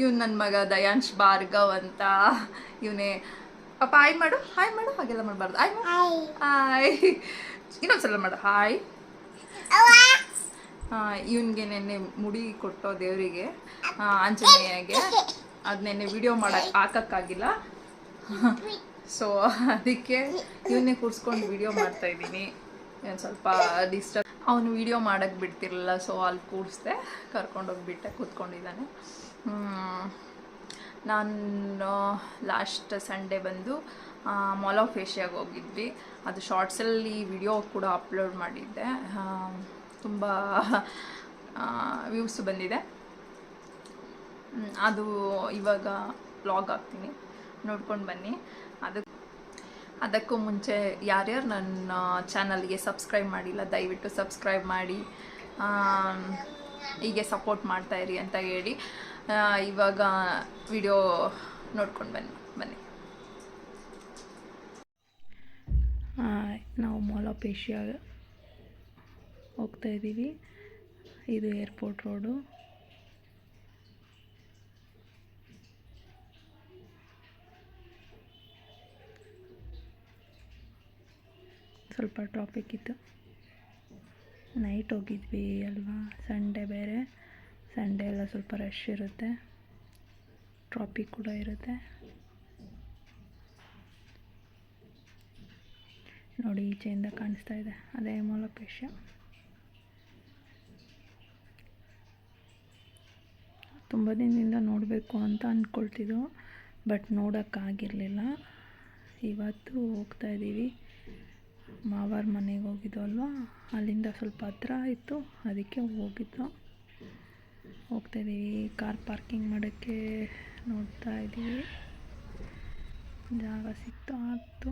ಇವ್ನು ನನ್ನ ಮಗ ದಯಾಂಶ್ ಭಾರ್ಗವ್ ಅಂತ. ಇವನೇ. ಪಾಪ ಹಾಯ್ ಮಾಡು. ಹಾಯ್ ಮಾಡು. ಹಾಗೆಲ್ಲ ಮಾಡಬಾರ್ದು. ಹಾಯ್ ಹಾಯ್ ಇನ್ನೊಂದ್ಸಲ ಮಾಡು. ಹಾಯ್ ಇವನಿಗೆ ನೆನ್ನೆ ಮುಡಿ ಕೊಟ್ಟೋ ದೇವರಿಗೆ ಆಂಜನೇಯಗೆ. ಅದು ನೆನ್ನೆ ವಿಡಿಯೋ ಮಾಡಕ್ಕೆ ಹಾಕಕ್ಕಾಗಿಲ್ಲ. ಸೊ ಅದಕ್ಕೆ ಇವನ್ನೇ ಕೂರಿಸ್ಕೊಂಡು ವಿಡಿಯೋ ಮಾಡ್ತಾ ಇದ್ದೀನಿ. ಏನು ಸ್ವಲ್ಪ ಡಿಸ್ಟರ್ಬ್ ಅವನು ವಿಡಿಯೋ ಮಾಡೋಕ್ಕೆ ಬಿಡ್ತಿರಲಿಲ್ಲ ಸೊ ಅಲ್ಲಿ ಕೂರಿಸ್ದೆ ಕರ್ಕೊಂಡೋಗ್ಬಿಟ್ಟೆ ಕೂತ್ಕೊಂಡಿದ್ದಾನೆ. ನಾನು ಲಾಸ್ಟ್ ಸಂಡೇ ಬಂದು ಮಾಲ್ ಆಫ್ ಏಷ್ಯಾಗೆ ಹೋಗಿದ್ವಿ. ಅದು ಶಾರ್ಟ್ಸಲ್ಲಿ ವಿಡಿಯೋ ಕೂಡ ಅಪ್ಲೋಡ್ ಮಾಡಿದ್ದೆ. ತುಂಬ ವ್ಯೂಸ್ ಬಂದಿದೆ. ಅದು ಇವಾಗ ಬ್ಲಾಗ್ ಹಾಕ್ತೀನಿ. ನೋಡ್ಕೊಂಡು ಬನ್ನಿ. ಅದಕ್ಕೆ ಅದಕ್ಕೂ ಮುಂಚೆ ಯಾರ್ಯಾರು ನನ್ನ ಚಾನಲ್ಗೆ ಸಬ್ಸ್ಕ್ರೈಬ್ ಮಾಡಿಲ್ಲ, ದಯವಿಟ್ಟು ಸಬ್ಸ್ಕ್ರೈಬ್ ಮಾಡಿ. ಹೀಗೆ ಸಪೋರ್ಟ್ ಮಾಡ್ತಾಯಿರಿ ಅಂತ ಹೇಳಿ. ಇವಾಗ ವಿಡಿಯೋ ನೋಡ್ಕೊಂಡು ಬನ್ನಿ ಬನ್ನಿ. ನಾವು ಮಾಲ್ ಆಫ್ ಏಷ್ಯಾ ಹೋಗ್ತಾ ಇದ್ದೀವಿ. ಇದು ಏರ್ಪೋರ್ಟ್ ರೋಡು. ಸ್ವಲ್ಪ ಟ್ರಾಫಿಕ್ ಇತ್ತು. ನೈಟ್ ಹೋಗಿದ್ವಿ ಅಲ್ವಾ? ಸಂಡೇ ಬೇರೆ. ಸಂಡೇ ಎಲ್ಲ ಸ್ವಲ್ಪ ರಶ್ ಇರುತ್ತೆ. ಟ್ರಾಫಿಕ್ ಕೂಡ ಇರುತ್ತೆ. ನೋಡಿ, ಈಚೆಯಿಂದ ಕಾಣಿಸ್ತಾ ಇದೆ. ಅದೇ ಮೂಲಪೇಶ. ತುಂಬ ದಿನದಿಂದ ನೋಡಬೇಕು ಅಂತ ಅಂದ್ಕೊಳ್ತಿದ್ದು ಬಟ್ ನೋಡೋಕ್ಕಾಗಿರಲಿಲ್ಲ. ಇವತ್ತು ಹೋಗ್ತಾ ಇದ್ದೀವಿ. ಮಾವಾರ ಮನೆಗೆ ಹೋಗಿದ್ದು ಅಲ್ವಾ? ಅಲ್ಲಿಂದ ಸ್ವಲ್ಪ ಹತ್ರ ಇತ್ತು, ಅದಕ್ಕೆ ಹೋಗಿದ್ದು. ಹೋಗ್ತಾ ಇದ್ದೀವಿ ಕಾರ್ ಪಾರ್ಕಿಂಗ್ ಮಾಡೋಕ್ಕೆ ನೋಡ್ತಾ ಇದ್ದೀವಿ. ಜಾಗ ಸಿಗ್ತಾ ಇತ್ತು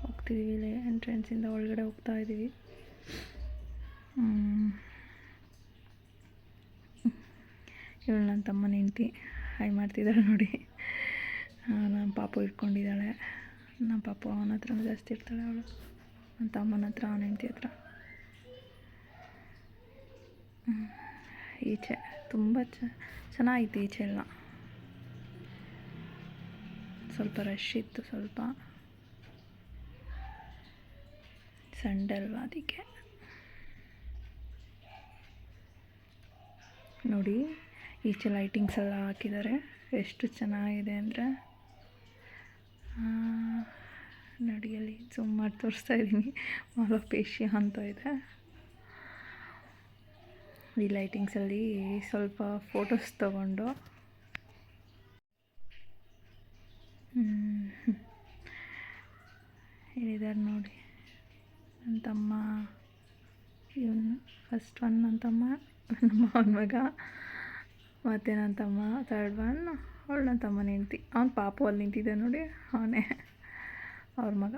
ಹೋಗ್ತಿದ್ದೀವಿ ಇಲ್ಲಿ ಎಂಟ್ರೆನ್ಸಿಂದ ಒಳಗಡೆ ಹೋಗ್ತಾ ಇದ್ದೀವಿ. ಇವಳು ನನ್ನ ತಮ್ಮನ ಹೆಂಡ್ತಿ. ಹೈ ಮಾಡ್ತಿದ್ದಾಳೆ ನೋಡಿ. ನನ್ನ ಪಾಪು ಇಟ್ಕೊಂಡಿದ್ದಾಳೆ. ನಮ್ಮ ಪಾಪು ಅವನ ಹತ್ರ ಜಾಸ್ತಿ ಇರ್ತಾಳೆ ಅವಳು. ನನ್ನ ತಮ್ಮನ ಹತ್ರ, ಅವನ ಹೆಂಡತಿ ಹತ್ರ. ಈಚೆ ತುಂಬ ಚ ಚೆನ್ನಾಗಿತ್ತು ಈಚೆ ಎಲ್ಲ ಸ್ವಲ್ಪ ರಶ್ ಇತ್ತು ಸ್ವಲ್ಪ. ಸಂಡೆ ಅದಕ್ಕೆ. ನೋಡಿ ಈಚೆ ಲೈಟಿಂಗ್ಸ್ ಎಲ್ಲ ಹಾಕಿದ್ದಾರೆ. ಎಷ್ಟು ಚೆನ್ನಾಗಿದೆ ಅಂದರೆ. ನೋಡಿ ಅಲ್ಲಿ ಮಾಡಿ ತೋರಿಸ್ತಾ ಇದ್ದೀನಿ. ಮಾಲೋಪೇಶಿಯಾ ಅಂತ ಇದೆ. ಈ ಲೈಟಿಂಗ್ಸಲ್ಲಿ ಸ್ವಲ್ಪ ಫೋಟೋಸ್ ತಗೊಂಡು. ಹೇಳಿದ್ದಾರೆ ನೋಡಿ. ನನ್ನ ತಮ್ಮ, ಇವನು ಫಸ್ಟ್ ಒನ್ ನನ್ನ ತಮ್ಮ ನನ್ನ ಮಾವನ ಮಗ, ಮತ್ತು ನನ್ನ ತಮ್ಮ ಥರ್ಡ್ ಒನ್ ಅವಳು ನನ್ನ ತಮ್ಮ ನಿಂತಿ ಅವ್ನು ಪಾಪು ಅಲ್ಲಿ ನಿಂತಿದ್ದೆ ನೋಡಿ, ಅವನೇ, ಅವ್ರ ಮಗ.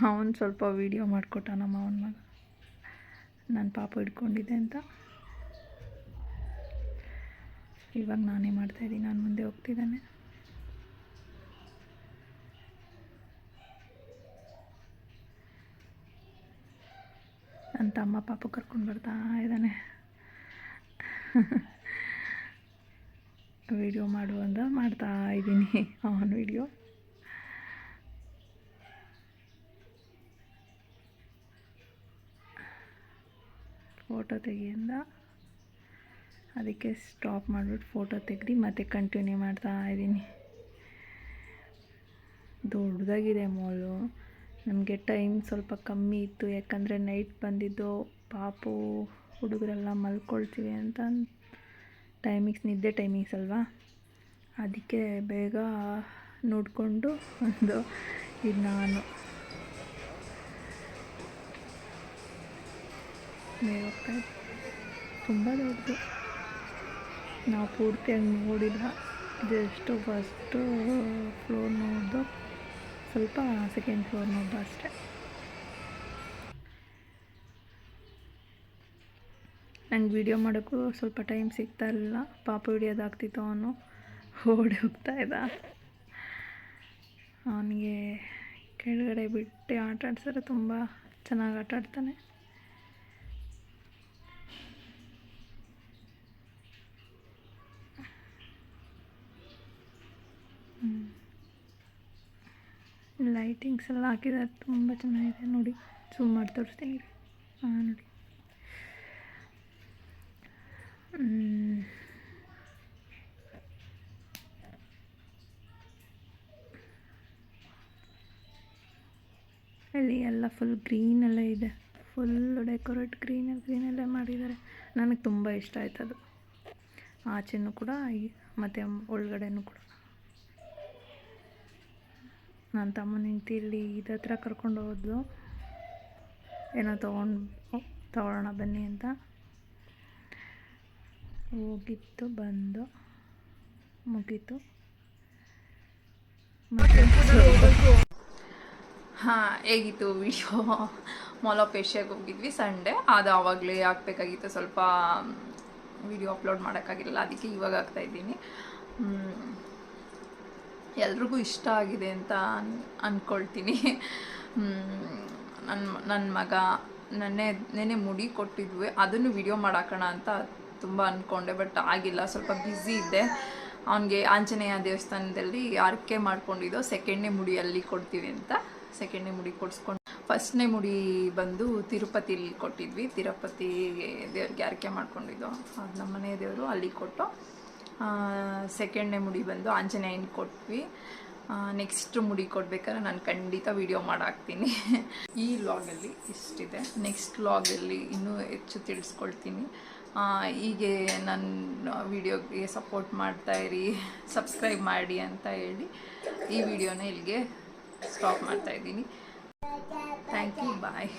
ಅವನು ಸ್ವಲ್ಪ ವೀಡಿಯೋ ಮಾಡಿಕೊಟ್ಟ ನಮ್ಮ ಅವನ ಮಗ. ನನ್ನ ಪಾಪ ಹಿಡ್ಕೊಂಡಿದ್ದೆ ಅಂತ. ಇವಾಗ ನಾನೇ ಮಾಡ್ತಾಯಿದ್ದೀನಿ ನಾನು ಮುಂದೆ ಹೋಗ್ತಿದ್ದಾನೆ. ನನ್ನ ತಮ್ಮ ಪಾಪ ಕರ್ಕೊಂಡು ಬರ್ತಾ ಇದ್ದಾನೆ. ವಿಡಿಯೋ ಮಾಡು ಅಂತ ಮಾಡ್ತಾ ಇದ್ದೀನಿ ಅವನ ವಿಡಿಯೋ ಫೋಟೋ ತೆಗಿಯಿಂದ. ಅದಕ್ಕೆ ಸ್ಟಾಪ್ ಮಾಡಿಬಿಟ್ಟು ಫೋಟೋ ತೆಗ್ದು ಮತ್ತೆ ಕಂಟಿನ್ಯೂ ಮಾಡ್ತಾ ಇದ್ದೀನಿ. ದೊಡ್ಡದಾಗಿದೆ ಮಾಲು ನಮಗೆ ಟೈಮ್ ಸ್ವಲ್ಪ ಕಮ್ಮಿ ಇತ್ತು. ಯಾಕಂದರೆ ನೈಟ್ ಬಂದಿದ್ದು ಪಾಪು ಹುಡುಗರೆಲ್ಲ ಮಲ್ಕೊಳ್ತೀವಿ ಅಂತ ಟೈಮಿಂಗ್ಸ್ ನಿದ್ದೆ ಟೈಮಿಂಗ್ಸ್ ಅಲ್ವಾ? ಅದಕ್ಕೆ ಬೇಗ ನೋಡಿಕೊಂಡು ಒಂದು ಇದು ನಾನು. ಇದ್ದೆ. ತುಂಬ ದೊಡ್ಡದು. ನಾವು ಪೂರ್ತಿಯಾಗಿ ನೋಡಿಲ್ಲ. ಜಸ್ಟು ಫಸ್ಟು ಫ್ಲೋರ್ ನೋಡಿದ್ದು ಸ್ವಲ್ಪ ಸೆಕೆಂಡ್ ಫ್ಲೋರ್ ನೋಡಿದ್ದು ಅಷ್ಟೆ. ನಂಗೆ ವೀಡಿಯೋ ಮಾಡೋಕ್ಕೂ ಸ್ವಲ್ಪ ಟೈಮ್ ಸಿಗ್ತಾ ಇರಲಿಲ್ಲ. ಪಾಪ ಹಿಡಿಯೋದಾಗ್ತಿತ್ತು ಅವನು. ಓಡಿ ಹೋಗ್ತಾ ಇದ್ದ. ಅವನಿಗೆ ಕೆಳಗಡೆ ಬಿಟ್ಟು ಆಟ ಆಡ್ಸಿದ್ರೆ ತುಂಬ ಚೆನ್ನಾಗಿ ಆಟ ಆಡ್ತಾನೆ. ಲೈಟಿಂಗ್ಸ್ ಎಲ್ಲ ಹಾಕಿದ್ದಾರೆ. ತುಂಬ ಚೆನ್ನಾಗಿದೆ. ನೋಡಿ ಝೂಮ್ ಮಾಡಿ ತೋರಿಸ್ತೀನಿ. ಹಾಂ, ನೋಡಿ. ಅಲ್ಲಿ ಎಲ್ಲ ಫುಲ್ ಗ್ರೀನ್ ಎಲ್ಲ ಇದೆ. ಫುಲ್ ಡೆಕೋರೇಟ್ ಗ್ರೀನಲ್ಲಿ ಗ್ರೀನಲ್ಲೇ ಮಾಡಿದ್ದಾರೆ. ನನಗೆ ತುಂಬ ಇಷ್ಟ ಆಯ್ತು ಅದು ಆಚೆನೂ ಕೂಡ ಮತ್ತು ಒಳಗಡೆನೂ ಕೂಡ. ನನ್ನ ತಮ್ಮನ ಹೆಂಡತಿ ಇಲ್ಲಿ ಇದತ್ರ ಕರ್ಕೊಂಡು ಹೋದ್ಲು. ಏನೋ ತೊಗೊಂಡು ತಗೊಳ್ಳೋಣ ಬನ್ನಿ ಅಂತ. ಹೋಗಿತ್ತು, ಬಂದು, ಮುಗೀತು. ಹಾಂ, ಹೇಗಿತ್ತು ವಿಡಿಯೋ ಏಷ್ಯಾಗೆ ಹೋಗಿದ್ವಿ ಸಂಡೇ ಅದು ಆವಾಗಲೇ ಹಾಕ್ಬೇಕಾಗಿತ್ತು ಸ್ವಲ್ಪ ವಿಡಿಯೋ ಅಪ್ಲೋಡ್ ಮಾಡೋಕ್ಕಾಗಿಲ್ಲ ಅದಕ್ಕೆ ಇವಾಗ ಹಾಕ್ತಾ ಇದ್ದೀನಿ. ಎಲ್ರಿಗೂ ಇಷ್ಟ ಆಗಿದೆ ಅಂತ ಅನ್ ಅಂದ್ಕೊಳ್ತೀನಿ ನನ್ನ ನನ್ನ ಮಗ, ನನ್ನೆ ನೆನೆ ಮುಡಿ ಕೊಟ್ಟಿದ್ವಿ. ಅದನ್ನು ವಿಡಿಯೋ ಮಾಡಾಕೋಣ ಅಂತ ತುಂಬ ಅಂದ್ಕೊಂಡೆ ಬಟ್ ಆಗಿಲ್ಲ. ಸ್ವಲ್ಪ ಬ್ಯುಸಿ ಇದ್ದೆ. ಅವನಿಗೆ ಆಂಜನೇಯ ದೇವಸ್ಥಾನದಲ್ಲಿ ಆರಕೆ ಮಾಡ್ಕೊಂಡಿದ್ದೋ. ಸೆಕೆಂಡ್ನೇ ಮುಡಿ ಅಲ್ಲಿ ಕೊಡ್ತೀವಿ ಅಂತ. ಸೆಕೆಂಡ್ನೇ ಮುಡಿ ಕೊಡಿಸ್ಕೊಂಡು, ಫಸ್ಟ್ನೇ ಮುಡಿ ಬಂದು ತಿರುಪತಿಲಿ ಕೊಟ್ಟಿದ್ವಿ. ತಿರುಪತಿ ದೇವ್ರಿಗೆ ಆರಕೆ ಮಾಡ್ಕೊಂಡಿದ್ದೋ. ಅದು ನಮ್ಮ ಮನೆ ದೇವರು ಅಲ್ಲಿ ಕೊಟ್ಟು ಸೆಕೆಂಡ್ನೇ ಮುಡಿ ಬಂದು ಆಂಜನೇಯನ ಕೊಟ್ವಿ. ನೆಕ್ಸ್ಟ್ ಮುಡಿ ಕೊಡ್ಬೇಕಾದ್ರೆ ನಾನು ಖಂಡಿತ ವಿಡಿಯೋ ಮಾಡಾಕ್ತೀನಿ. ಈ ಲಾಗಲ್ಲಿ ಇಷ್ಟಿದೆ. ನೆಕ್ಸ್ಟ್ ಲಾಗಲ್ಲಿ ಇನ್ನೂ ಹೆಚ್ಚು ತಿಳಿಸ್ಕೊಳ್ತೀನಿ. ಹೀಗೆ ನನ್ನ ವಿಡಿಯೋಗೆ ಸಪೋರ್ಟ್ ಮಾಡ್ತಾ ಇರಿ ಸಬ್ಸ್ಕ್ರೈಬ್ ಮಾಡಿ ಅಂತ ಹೇಳಿ ಈ ವಿಡಿಯೋನ ಇಲ್ಲಿಗೆ ಸ್ಟಾಪ್ ಮಾಡ್ತಾ ಇದ್ದೀನಿ. Thank you bye